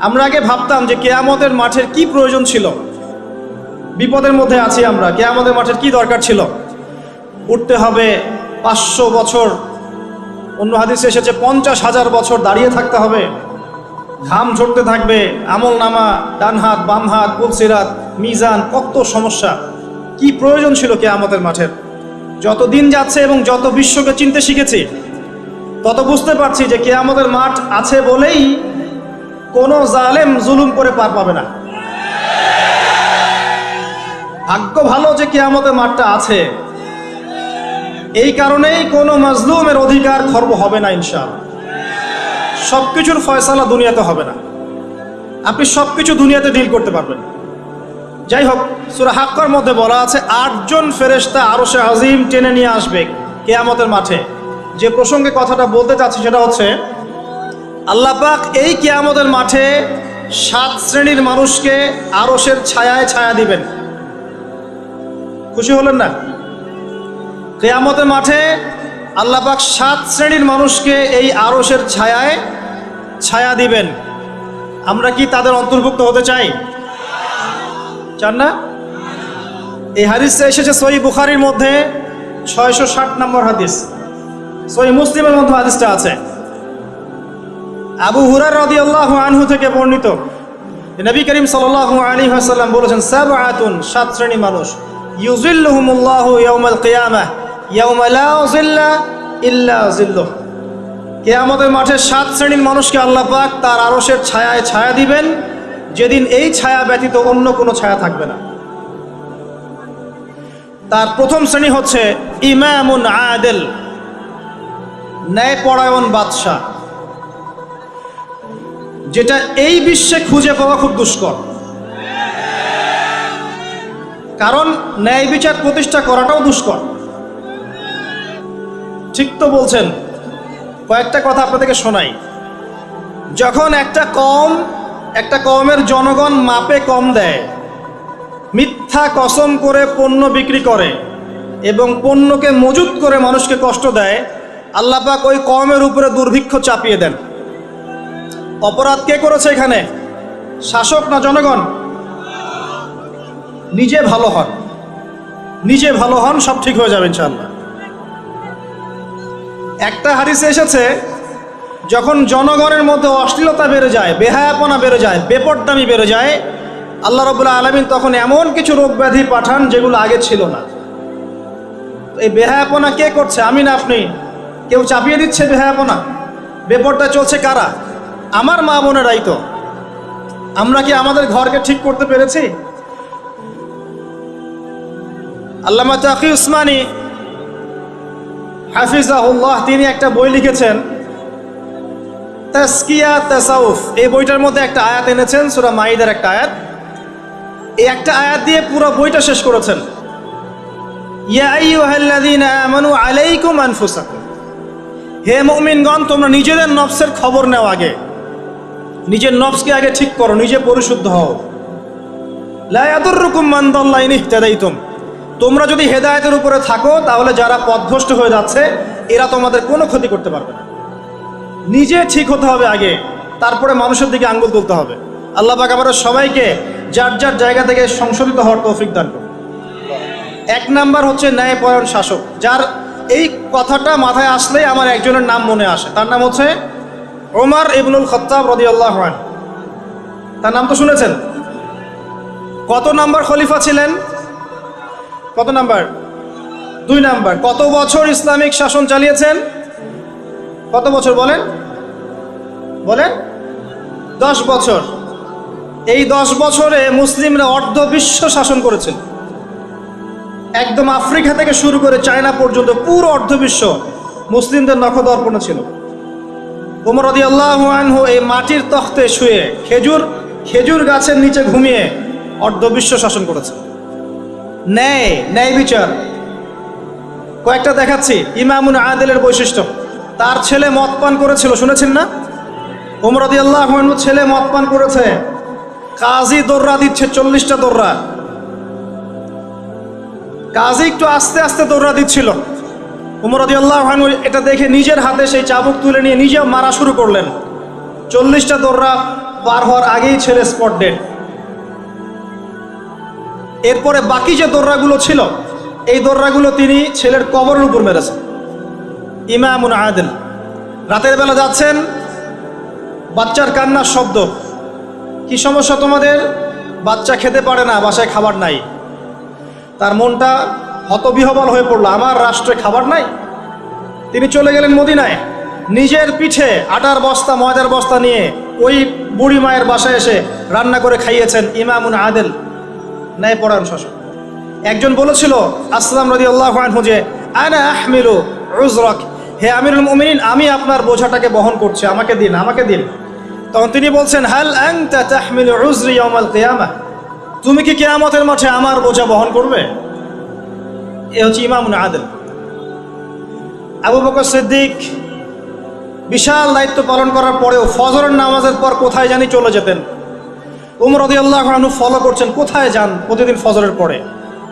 আমরা আগে ভাবতাম যে কেয়ামতের মাঠের কি প্রয়োজন ছিল। বিপদের মধ্যে আছি আমরা, কেয়ামতের মাঠের কি দরকার ছিল? উঠতে হবে পাঁচশো বছর। অন্য হাদিসে এসেছে, পঞ্চাশ হাজার বছর দাঁড়িয়ে থাকতে হবে। ঘাম ঝরতে থাকবে, আমল নামা, ডান হাত, বাম হাত পুলসিরাত মিজান, কত সমস্যা। কি প্রয়োজন ছিল কেয়ামতের মাঠের? যত দিন যাচ্ছে এবং যত বিশ্বকে চিনতে শিখেছি, তত বুঝতে পারছি যে কেয়ামতের মাঠ আছে বলেই কোনো জালেম জুলুম করে পার পাবে না। ভাগ্য ভালো যে কেয়ামতের মাঠটা আছে, এই কারণেই কোনো মাজলুমের অধিকার খর্ব হবে না ইনশাআল্লাহ। সব কিছুর ফয়সালা দুনিয়াতে হবে না। আপনি সব কিছু দুনিয়াতে ডিল করতে পারবেন। যাই হোক, সুরা হাক্কার মধ্যে বলা আছে, আটজন ফেরেশতা আরও সে আজিম টেনে নিয়ে আসবে কেয়ামতের মাঠে। যে প্রসঙ্গে কথাটা বলতে চাচ্ছি সেটা হচ্ছে আল্লাহ পাক এই কেয়ামতের মাঠে সাত শ্রেণির মানুষকে আরসের ছায়ায় ছায়া দিবেন। খুশি হলেন না? কেয়ামতের মাঠে আল্লাহ পাক সাত শ্রেণির মানুষকে এই আরসের ছায়ায় ছায়া দিবেন। আমরা কি তাদের অন্তর্ভুক্ত হতে চাই? চান না? এই হাদিসটা এসেছে সহি বুখারির মধ্যে ছয়শো ষাট নম্বর হাদিস। সহি মুসলিমের মধ্যে হাদিসটা আছে। আবু হুরার রদি আল্লাহ আনহু থেকে বর্ণিত। নবী করিম সাল্লাল্লাহু আলাইহি ওয়াসাল্লাম বলেছেন, সাবআতুন, সাত শ্রেণি মানুষ। ইউজিল্লুহুমুল্লাহু ইয়াউমাল কিয়ামাহ। ইয়াউমা লা জিল্লা ইল্লা কিয়ামতের মাঠে সাত শ্রেণির মানুষকে আল্লাহ পাক তার আরশের ছায়ায় ছায়া দিবেন। যেদিন এই ছায়া ব্যতীত অন্য কোনো ছায়া থাকবে না। তার প্রথম শ্রেণি হচ্ছে ইমামুন আদেল, ন্যায়পরায়ণ বাদশাহ। যেটা এই বিশ্বে খুঁজে পাওয়া খুব দুষ্কর। কারণ ন্যায় বিচার প্রতিষ্ঠা করাটাও দুষ্কর। ঠিক তো বলছেন। কয়েকটা কথা আপনাদেরকে শোনাই। যখন একটা কম, একটা কমের জনগণ মাপে কম দেয়, মিথ্যা কসম করে পণ্য বিক্রি করে এবং পণ্যকে মজুত করে মানুষকে কষ্ট দেয়, আল্লাপাক ওই কমের উপরে দুর্ভিক্ষ চাপিয়ে দেন। অপরাধ কে করেছে এখানে? শাসক না জনগণ? নিজে ভালো হন। নিজে ভালো হন, সব ঠিক হয়ে যাবে ইনশাল্লাহ একটা হাদিসে এসেছে, যখন জনগণের মধ্যে অশ্লীলতা বেড়ে যায়, বেহায়াপনা বেড়ে যায়, বেপরদামি বেড়ে যায়, আল্লাহ রবুল্লাহ আলমিন তখন এমন কিছু রোগ ব্যাধি পাঠান যেগুলো আগে ছিল না। এই বেহায়াপনা কে করছে? আমি না আপনি। কেউ চাপিয়ে দিচ্ছে বেহায়াপনা? বেপরদা চলছে কারা? আমার মা বোনেরাই তো। আমরা কি আমাদের ঘরকে ঠিক করতে পেরেছি? আল্লামা তাকি উসমানী হাফিজাহুল্লাহ, তিনি একটা বই লিখেছেন তাসকিয়া তাসাউফ। এই বইটার মধ্যে একটা আয়াত এনেছেন, সুরা মাইদার একটা আয়াত। এই একটা আয়াত দিয়ে পুরো বইটা শেষ করেছেন। হে মুমিনগণ, তোমরা নিজেদের নফসের খবর নাও আগে। নিজের নফসকে আগে ঠিক করো, নিজে পরিশুদ্ধ হও। তোমরা যদি হেদায়েতের উপরে থাকো, তাহলে যারা পথভ্রষ্ট হয়ে যাচ্ছে, এরা তোমাদের কোনো ক্ষতি করতে পারবে না। নিজে ঠিক হতে হবে আগে, তারপরে মানুষের দিকে আঙ্গুল তুলতে হবে। আল্লাহ পাক আমাদের সবাইকে যার যার জায়গা থেকে সংশোধিত হওয়ার তৌফিক দান করুন। এক নাম্বার হচ্ছে ন্যায়পরায়ণ শাসক, যার এই কথাটা মাথায় আসলেই আমার একজনের নাম মনে আসে। তার নাম হচ্ছে ওমর ইবনুল খত্তাব রদি আল্লাহ তার নাম তো শুনেছেন? কত নাম্বার খলিফা ছিলেন? কত নাম্বার? দুই নাম্বার। কত বছর ইসলামিক শাসন চালিয়েছেন? কত বছর বলেন? বলেন? দশ বছর। এই দশ বছরে মুসলিমরা অর্ধ বিশ্ব শাসন করেছেন। একদম আফ্রিকা থেকে শুরু করে চায়না পর্যন্ত পুরো অর্ধ বিশ্ব মুসলিমদের নখদর্পণে ছিল। ওমর রদি আল্লাহ আনহু এই মাটির তখতে শুয়ে খেজুর খেজুর গাছের নিচে ঘুমিয়ে অর্ধ বিশ্ব শাসন করেছে। ন্যায় ন্যায় বিচার। কয়েকটা দেখাচ্ছি, ইমামুন আদেলের বৈশিষ্ট্য। তার ছেলে মদ পান করেছিল, শুনেছেন না? ওমর রদি আল্লাহ আনহু ছেলে মদ পান করেছে। কাজী দৌড়া দিচ্ছে চল্লিশটা দৌড়া কাজী একটু আস্তে আস্তে দৌড়া দিচ্ছিল। উমর রদি আল্লাহ এটা দেখে নিজের হাতে সেই চাবুক তুলে নিয়ে নিজে মারা শুরু করলেন। চল্লিশটা দৌড়া পার হওয়ার আগেই ছেলে স্পট ডেড এরপরে বাকি যে দোররাগুলো ছিল, এই দোররাগুলো তিনি ছেলের কবরের উপর মেরেছেন। ইমামুন আদেল। রাতের বেলা যাচ্ছেন, বাচ্চার কান্নার শব্দ। কি সমস্যা তোমাদের? বাচ্চা খেতে পারে না, বাসায় খাবার নাই। তার মনটা হতবিহবল হয়ে পড়ল। আমার রাষ্ট্রে খাবার নাই। তিনি চলে গেলেন মদিনায়। নিজের পিঠে আটার বস্তা, ময়দার বস্তা নিয়ে ওই বুড়ি মায়ের বাসায় এসে রান্না করে খাইয়েছেন ইমামুন আদেল ন্যায় পড়ান শাসক। একজন বলেছিল, আসলাম রদি আল্লাহ আনহু যে, আনা আহমিলু উজরক। হে আমিরুল মুমিনিন, আমি আপনার বোঝাটাকে বহন করছি। আমাকে দিন আমাকে দিন। তখন তিনি বলছেন, হাল আনতা তাহমিলু উজরি ইয়াউমাল কিয়ামাহ তুমি কি কিয়ামতের মাঠে আমার বোঝা বহন করবে? এ হচ্ছে ইমামুন আদেল। আবু বকর সিদ্দিক বিশাল দায়িত্ব পালন করার পরেও ফজরের নামাজের পর কোথায় জানি চলে যেতেন। উমর রদি আল্লাহ ফলো করছেন, কোথায় যান প্রতিদিন ফজরের পরে?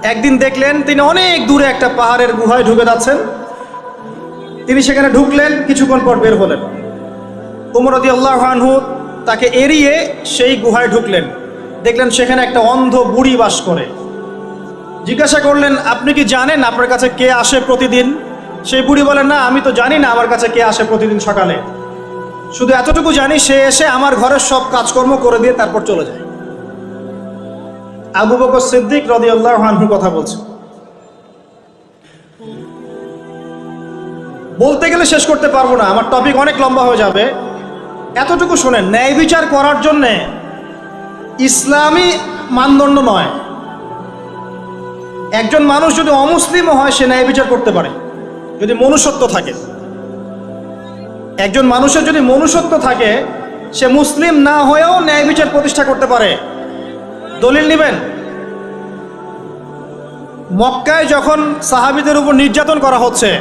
একদিন দেখলেন তিনি অনেক দূরে একটা পাহাড়ের গুহায় ঢুকে যাচ্ছেন। তিনি সেখানে ঢুকলেন, কিছুক্ষণ পর বের হলেন। উমর রদি আল্লাহ আনহু তাকে এড়িয়ে সেই গুহায় ঢুকলেন। দেখলেন সেখানে একটা অন্ধ বুড়ি বাস করে। জিজ্ঞাসা করলেন, আপনি কি জানেন আপনার কাছে কে আসে প্রতিদিন? সেই বুড়ি বলেন, না, আমি তো জানি না আমার কাছে কে আসে প্রতিদিন সকালে। শুধু এতটুকু জানি, সে এসে আমার ঘরের সব কাজকর্ম করে দিয়ে তারপর চলে যায়। আবু বকর সিদ্দিক রদি আল্লাহ কথা বলছে বলতে গেলে শেষ করতে পারব না, আমার টপিক অনেক লম্বা হয়ে যাবে। এতটুকু শোনেন, ন্যায় বিচার করার জন্যে ইসলামী মানদণ্ড নয়। একজন মানুষ যদি অমুসলিমও হয়, সে ন্যায় বিচার করতে পারে, যদি মনুষ্যত্ব থাকে। একজন মানুষের যদি মনুষ্যত্ব থাকে, সে মুসলিম না হয়েও ন্যায় বিচার প্রতিষ্ঠা করতে পারে। দলিল নেবেন? মক্কায় যখন সাহাবিদের উপর নির্যাতন করা হচ্ছে,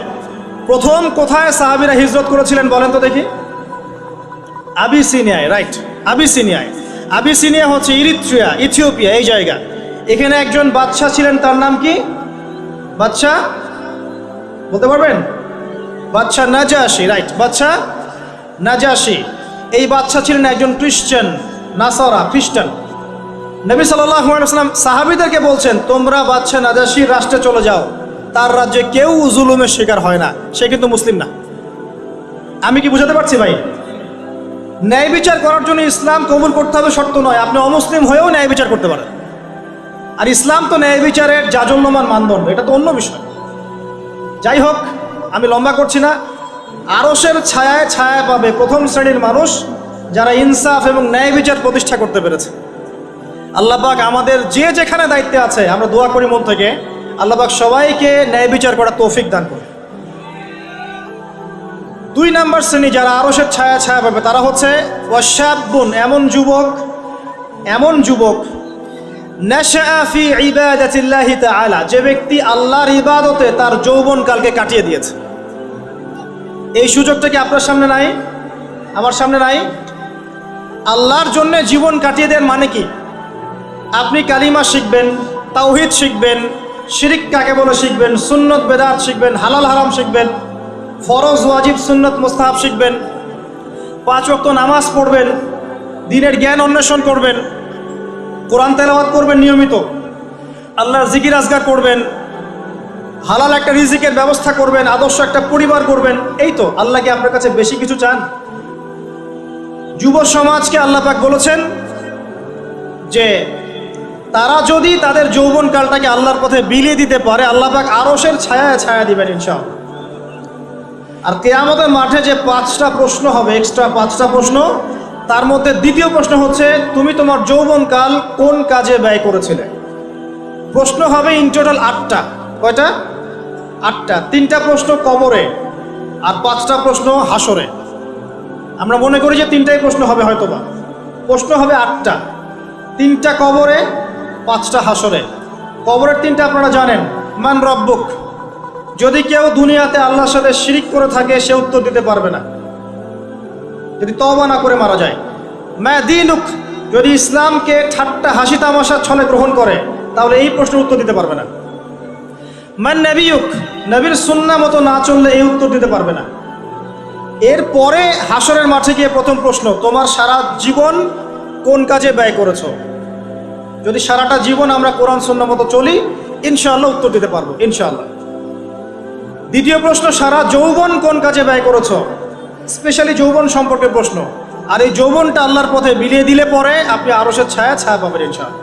প্রথম কোথায় সাহাবিরা হিজরত করেছিলেন বলেন তো দেখি? আবিসিনিয়ায় রাইট আবিসিনিয়ায়। আবিসিনিয়া হচ্ছে ইরিত্রিয়া, ইথিওপিয়া, এই জায়গা। এখানে একজন বাদশাহ ছিলেন, তার নাম কি? বাদশাহ বলতে পারবেন? বাদশাহ নাজাসি রাইট বাদশাহ নাজাসি এই বাদশাহ ছিলেন একজন খ্রিস্টান নাসারা খ্রিস্টান নবী সাল্লাম সাহাবিদেরকে বলছেন, তোমরা বাদশাহ নাজাসির রাষ্ট্রে চলে যাও। তার রাজ্যে কেউ জুলুমের শিকার হয় না। সে কিন্তু মুসলিম না। আমি কি বুঝাতে পারছি ভাই? ন্যায় বিচার করার জন্য ইসলাম কবুল করতে হবে শর্ত নয়। আপনি অমুসলিম হয়েও ন্যায় বিচার করতে পারেন। আর ইসলাম তো ন্যায় বিচারের জাজল্যমান মানদণ্ড, এটা তো অন্য বিষয়। যাই হোক, আমি লম্বা করছি না। আরসের ছায়ায় ছায়া পাবে প্রথম শ্রেণির মানুষ যারা ইনসাফ এবং ন্যায় বিচার প্রতিষ্ঠা করতে পেরেছে। আল্লাহবাক আমাদের যে যেখানে দায়িত্বে আছে, আমরা দোয়া করি মন থেকে আল্লাহবাক সবাইকে ন্যায় বিচার করার তৌফিক দান করে দুই নাম্বার শ্রেণি যারা আরসের ছায়া ছায়া পাবে, তারা হচ্ছে ওয়াশাবুন, এমন যুবক এমন যুবক যে ব্যক্তি আল্লাহর ইবাদতে তার যৌবনকালকে কাটিয়ে দিয়েছে। এই সুযোগটা কি আপনার সামনে নাই? আমার সামনে নাই? আল্লাহর জন্য জীবন কাটিয়ে দেন মানে কি? আপনি কালিমা শিখবেন, তাওহিদ শিখবেন, শিরিক কাকে বলে শিখবেন, সুন্নত, বেদাত শিখবেন, হালাল, হারাম শিখবেন, ফরজ, ওয়াজিব, সুন্নত, মুস্তাহাব শিখবেন, পাঁচ ওয়াক্ত নামাজ পড়বেন, দিনের জ্ঞান অন্বেষণ করবেন কোরআন তেলাওয়াত করবেন নিয়মিত। আল্লাহর জিকির আজগার করবেন। হালাল একটা রিজিকের ব্যবস্থা করবেন, আদর্শ একটা পরিবার করবেন এই তো। আল্লাহ কি আপনার কাছে বেশি কিছু চান? যুব সমাজকে আল্লাহ পাক বলেছেন যে, তারা যদি তাদের যৌবনকালটাকে আল্লাহর পথে বিলিয়ে দিতে পারে, আল্লাহ পাক আরসের ছায়া ছায়া দিবেন ইনশাআল্লাহ। আর কেয়ামতের মাঠে যে পাঁচটা প্রশ্ন হবে এক্সট্রা পাঁচটা প্রশ্ন তার মধ্যে দ্বিতীয় প্রশ্ন হচ্ছে, তুমি তোমার যৌবনকাল কোন কাজে ব্যয় করেছিলে? প্রশ্ন হবে ইন টোটাল আটটা। কয়টা? আটটা। তিনটা প্রশ্ন কবরে আর পাঁচটা প্রশ্ন হাসরে আমরা মনে করি যে তিনটাই প্রশ্ন হবে হয়তোবা। প্রশ্ন হবে আটটা। তিনটা কবরে, পাঁচটা হাসরে কবরের তিনটা আপনারা জানেন। মান রব্বুক। যদি কেউ দুনিয়াতে আল্লাহর সাথে শিরিক করে থাকে, সে উত্তর দিতে পারবে না। যদি তবা না করে মারা যায়। ম্যা দিনুক, যদি ইসলামকে ঠাট্টা হাসি তামাশার ছলে গ্রহণ করে, তাহলে এই প্রশ্নের উত্তর দিতে পারবে না। মান নবিউক, নবীর সুন্না মতো না চললে এই উত্তর দিতে পারবে না। এরপরে হাসরের মাঠে গিয়ে প্রথম প্রশ্ন, তোমার সারা জীবন কোন কাজে ব্যয় করেছ? যদি সারাটা জীবন আমরা কোরআন, সন্না মতো চলি, ইনশাআল্লাহ উত্তর দিতে পারব, ইনশাআল্লাহ। দ্বিতীয় প্রশ্ন, সারা যৌবন কোন কাজে ব্যয় করেছ? স্পেশালি যৌবন সম্পর্কে প্রশ্ন। আর এই যৌবনটা আল্লাহর পথে বিলিয়ে দিলে পরে আপনি আরসের ছায়া ছায়া পাবেন ইনশাআল্লাহ।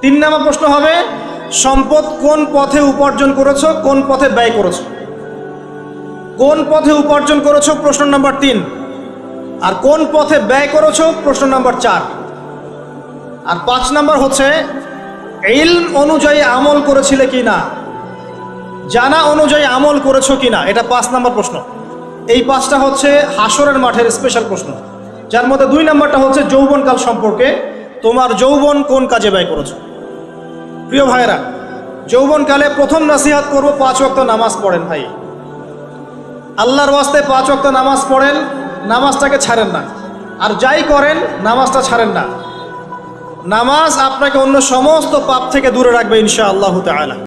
তিন নম্বর প্রশ্ন হবে, সম্পদ কোন পথে উপার্জন করেছ, কোন পথে ব্যয় করেছ? কোন পথে উপার্জন করেছ, প্রশ্ন নাম্বার তিন। আর কোন পথে ব্যয় করেছ, প্রশ্ন নাম্বার চার। আর পাঁচ নাম্বার হচ্ছে, ইলম অনুযায়ী আমল করেছিলে কি না জানা অনুযায়ী আমল করেছ কি না এটা পাঁচ নাম্বার প্রশ্ন। এই পাঁচটা হচ্ছে হাসরের মাঠের স্পেশাল প্রশ্ন, যার মধ্যে দুই নাম্বারটা হচ্ছে যৌবনকাল সম্পর্কে তোমার যৌবন কোন কাজে ব্যয় করেছ? প্রিয় ভাইরা যৌবনকালে প্রথম নাসিহাত করব পাঁচ ওয়াক্ত নামাজ পড়েন ভাই। আল্লাহর ওয়াস্তে পাঁচ ওয়াক্ত নামাজ পড়েন, নামাজটাকে ছাড়েন না। আর যাই করেন, নামাজটা ছাড়েন না। নামাজ আপনাকে অন্য সমস্ত পাপ থেকে দূরে রাখবে ইনশা আল্লাহ তাআলা।